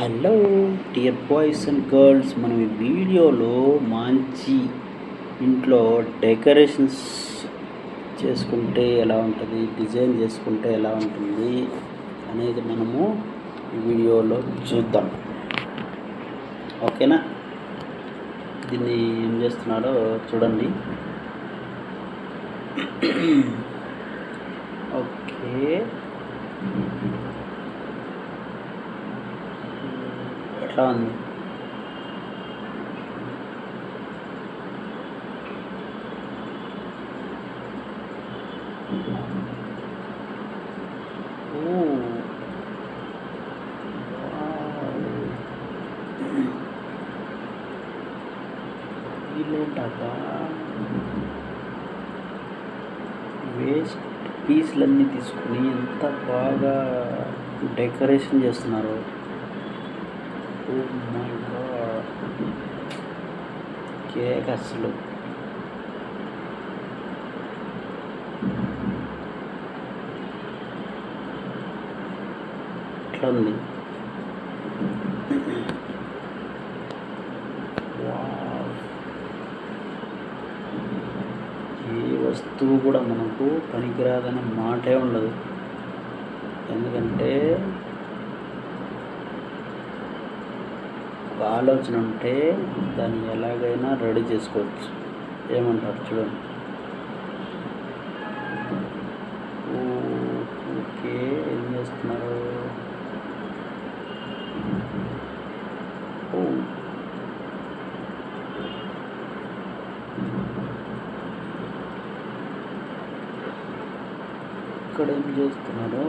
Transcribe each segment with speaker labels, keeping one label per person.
Speaker 1: Hello dear boys and girls మనం ఈ వీడియోలో మంచి ఇంట్లో డెకరేషన్స్ చేసుకుంటే ఎలా ఉంటుంది డిజైన్ చేసుకుంటే ఎలా ఉంటుంది అనేది మనము ఈ వీడియోలో చూద్దాం. ఓకేనా? దీన్ని ఏం చేస్తున్నాడో చూడండి. ఓకే. ఎట్లా ఉంది. వీళ్ళేంటబ్బా వేస్ట్ పీస్లన్నీ తీసుకుని ఎంత బాగా డెకరేషన్ చేస్తున్నారు. ఓ మై గాడ్ కేక్ అసలు ఎట్లా ఉంది వావ్. ఏ వస్తువు కూడా మనకు పనికిరాదనే మాటే ఉండదు. ఎందుకంటే ఒక ఆలోచన ఉంటే దాన్ని ఎలాగైనా రెడీ చేసుకోవచ్చు. ఏమంటారు చూడండి. ఓకే ఏం చేస్తున్నారు? ఇక్కడ ఏం చేస్తున్నారు?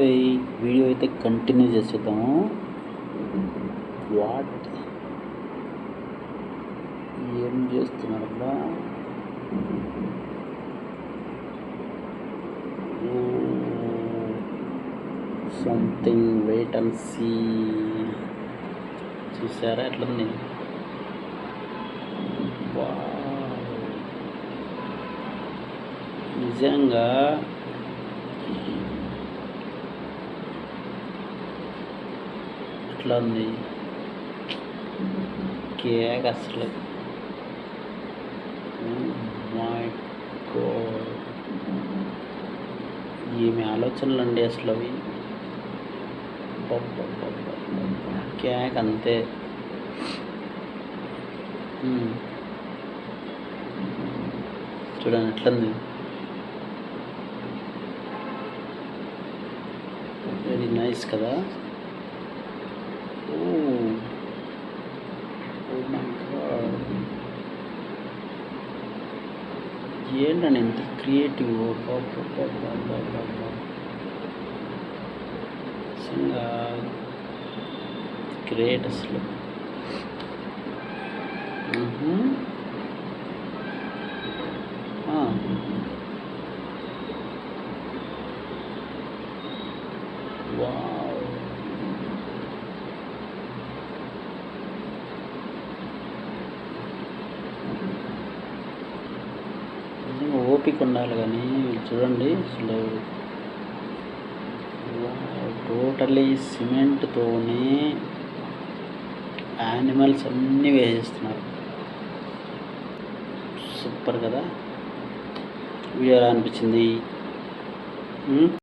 Speaker 1: ఈ వీడియో అయితే కంటిన్యూ చేసేద్దాము. వాట్ ఏం చేస్తున్నారబ్బా? సంథింగ్ వెయిట్ అండ్ సీ చూసారా? ఎట్లుంది? నిజంగా ఎట్లా ఉంది కేక్ అసలు. Oh మై ఏమి ఆలోచనలు అండి అసలు అవి? కేక్ అంతే. Hmm. చూడండి ఎట్లుంది. వెరీ నైస్ కదా? ఓ Oh my god. ఏంటండి ఎంత క్రియేటివ్ oh, oh, నిజంగా గ్రేట్ అసలు. వా ఓపిక ఉండాలి కానీ చూడండి అసలు టోటలీ సిమెంట్తోనే యానిమల్స్ అన్నీ వేసేస్తున్నారు. సూపర్ కదా? వీడియో ఎలా అనిపించింది?